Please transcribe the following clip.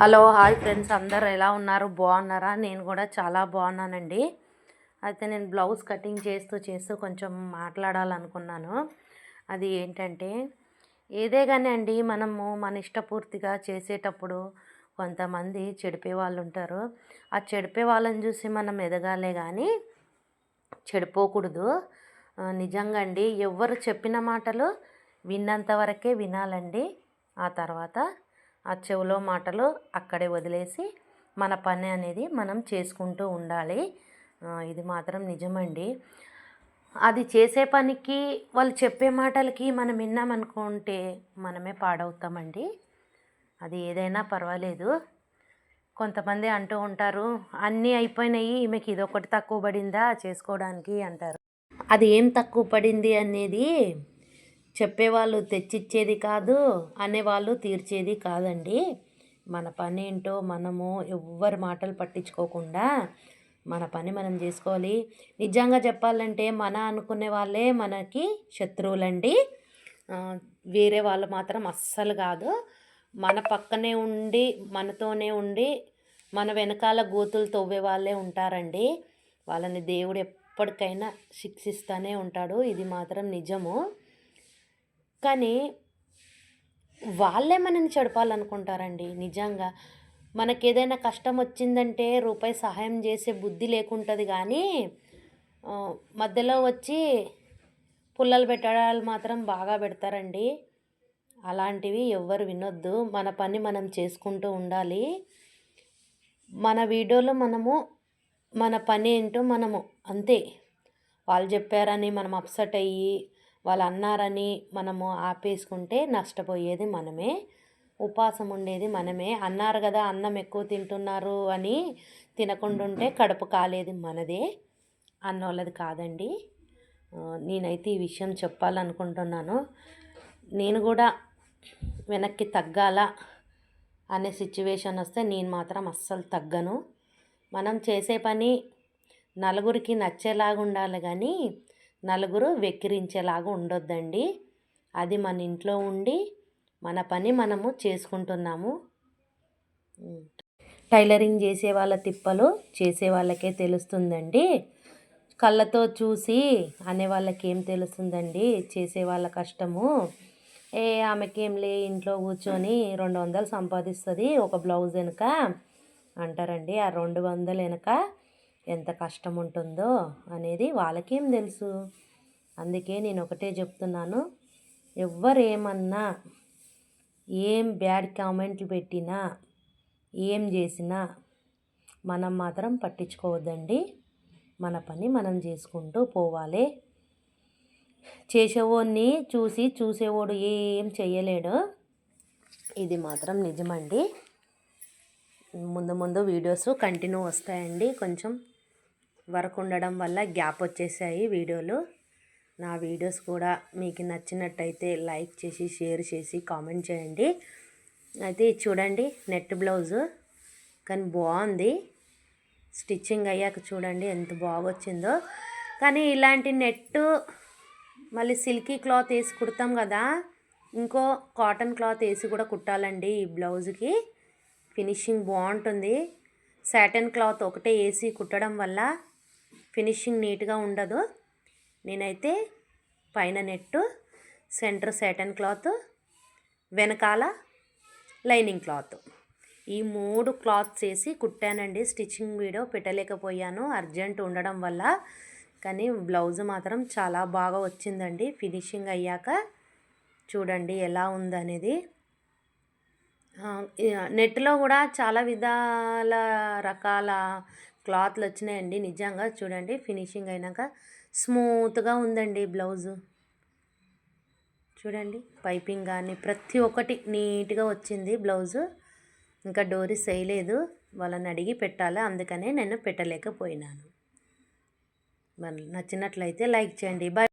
Hello hi friends. అందరు ఎలా ఉన్నారు? బాగున్నారా? నేను కూడా చాలా బాగున్నానండి. అయితే నేను బ్లౌజ్ కటింగ్ చేస్తూ చేస్తూ కొంచెం మాట్లాడాలనుకున్నాను. అది ఏంటంటే ఏదే కానీ అండి మనము మన ఇష్టపూర్తిగా చేసేటప్పుడు కొంతమంది చెడిపే వాళ్ళు ఉంటారు. ఆ చెడిపే వాళ్ళని చూసి మనం ఎదగాలే కానీ చెడిపోకూడదు. నిజంగా అండి ఎవరు చెప్పిన మాటలు విన్నంత వరకే వినాలండి. ఆ తర్వాత ఆ చెవిలో మాటలు అక్కడే వదిలేసి మన పని అనేది మనం చేసుకుంటూ ఉండాలి. ఇది మాత్రం నిజమండి. అది చేసే పనికి వాళ్ళు చెప్పే మాటలకి మనం విన్నామనుకుంటే మనమే పాడవుతామండి. అది ఏదైనా పర్వాలేదు. కొంతమంది అంటూ ఉంటారు అన్నీ అయిపోయినాయి ఈమెకి ఇదొకటి తక్కువ పడిందా చేసుకోవడానికి? అంటారు. అది ఏం తక్కువ పడింది అనేది చెప్పేవాళ్ళు తెచ్చిచ్చేది కాదు అనేవాళ్ళు తీర్చేది కాదండి. మన పని ఏంటో మనము ఎవ్వరి మాటలు పట్టించుకోకుండా మన పని మనం చేసుకోవాలి. నిజంగా చెప్పాలంటే మన అనుకునే వాళ్ళే మనకి శత్రువులండి. వేరే వాళ్ళు మాత్రం అస్సలు కాదు. మన పక్కనే ఉండి మనతోనే ఉండి మన వెనకాల గోతులు తవ్వే వాళ్ళే ఉంటారండి. వాళ్ళని దేవుడు ఎప్పటికైనా శిక్షిస్తూనే ఉంటాడు. ఇది మాత్రం నిజము. కానీ వాళ్ళే మనని చెడపాలనుకుంటారండి. నిజంగా మనకి ఏదైనా కష్టం వచ్చిందంటే రూపాయి సహాయం చేసే బుద్ధి లేకుంటుంది కానీ మధ్యలో వచ్చి పుల్లలు పెట్టడాలు మాత్రం బాగా పెడతారండి. అలాంటివి ఎవ్వరు వినొద్దు. మన పని మనం చేసుకుంటూ ఉండాలి. మన వీడియోలో మనము మన పని ఏంటో మనము అంతే. వాళ్ళు చెప్పారని మనం అప్సెట్ అయ్యి వాళ్ళు అన్నారని మనము ఆపేసుకుంటే నష్టపోయేది మనమే ఉపాసం ఉండేది మనమే. అన్నారు కదా అన్నం ఎక్కువ తింటున్నారు అని తినకుండా ఉంటే కడుపు కాలేదు మనదే అన్నోళ్ళది కాదండి. నేనైతే ఈ విషయం చెప్పాలనుకుంటున్నాను. నేను కూడా వెనక్కి తగ్గాల అనే సిచ్యువేషన్ వస్తే నేను మాత్రం అస్సలు తగ్గను. మనం చేసే పని నలుగురికి నచ్చేలాగా ఉండాలి కానీ నలుగురు వెక్కిరించేలాగా ఉండొద్దండి. అది మన ఇంట్లో ఉండి మన పని మనము చేసుకుంటున్నాము. టైలరింగ్ చేసే వాళ్ళ తిప్పలు చేసే వాళ్ళకే తెలుస్తుందండి. కళ్ళతో చూసి అనే వాళ్ళకి ఏం తెలుస్తుందండి? చేసే వాళ్ళ కష్టము. ఏ ఆమెకేం లే ఇంట్లో కూర్చొని రెండు వందలు సంపాదిస్తుంది ఒక బ్లౌజ్ వెనుక అంటారండి. ఆ రెండు వందలు వెనుక ఎంత కష్టం ఉంటుందో అనేది వాళ్ళకేం తెలుసు. అందుకే నేను ఒకటే చెప్తున్నాను. ఎవ్వరు ఏమన్నా ఏం బ్యాడ్ కామెంట్లు పెట్టినా ఏం చేసినా మనం మాత్రం పట్టించుకోవద్దండి. మన పని మనం చేసుకుంటూ పోవాలి. చేసేవాడిని చూసి చూసేవాడు ఏం చేయలేడు. ఇది మాత్రం నిజమండి. ముందు ముందు వీడియోస్ కంటిన్యూ వస్తాయండి. కొంచెం వర్క్ ఉండడం వల్ల గ్యాప్ వచ్చేసాయి వీడియోలు. నా వీడియోస్ కూడా మీకు నచ్చినట్టయితే లైక్ చేసి షేర్ చేసి కామెంట్ చేయండి. అయితే చూడండి నెట్ బ్లౌజు. కానీ బాగుంది. స్టిచ్చింగ్ అయ్యాక చూడండి ఎంత బాగొచ్చిందో కానీ ఇలాంటి నెట్టు మళ్ళీ సిల్కీ క్లాత్ వేసి కుడతాం కదా. ఇంకో కాటన్ క్లాత్ వేసి కూడా కుట్టాలండి ఈ బ్లౌజ్కి. ఫినిషింగ్ బాగుంటుంది. సాటన్ క్లాత్ ఒకటే వేసి కుట్టడం వల్ల ఫినిషింగ్ నీట్గా ఉండదు. నేనైతే పైన నెట్టు సెంటర్ సాటన్ క్లాత్ వెనకాల లైనింగ్ క్లాత్. ఈ మూడు క్లాత్స్ వేసి కుట్టానండి. స్టిచ్చింగ్ వీడియో పెట్టలేకపోయాను. అర్జెంట్ ఉండడం వల్ల. కానీ బ్లౌజ్ మాత్రం చాలా బాగా వచ్చిందండి. ఫినిషింగ్ అయ్యాక చూడండి ఎలా ఉందనేది. నెట్లో కూడా చాలా విధాల రకాల క్లాత్లు వచ్చినాయండి. నిజంగా చూడండి ఫినిషింగ్ అయినాక స్మూత్గా ఉందండి బ్లౌజు. చూడండి పైపింగ్ కానీ ప్రతి ఒక్కటి నీట్గా వచ్చింది బ్లౌజు. ఇంకా డోరీస్ వేయలేదు వాళ్ళని అడిగి పెట్టాలి? అందుకనే నేను పెట్టలేకపోయినాను. మరి నచ్చినట్లయితే లైక్ చేయండి. బాయ్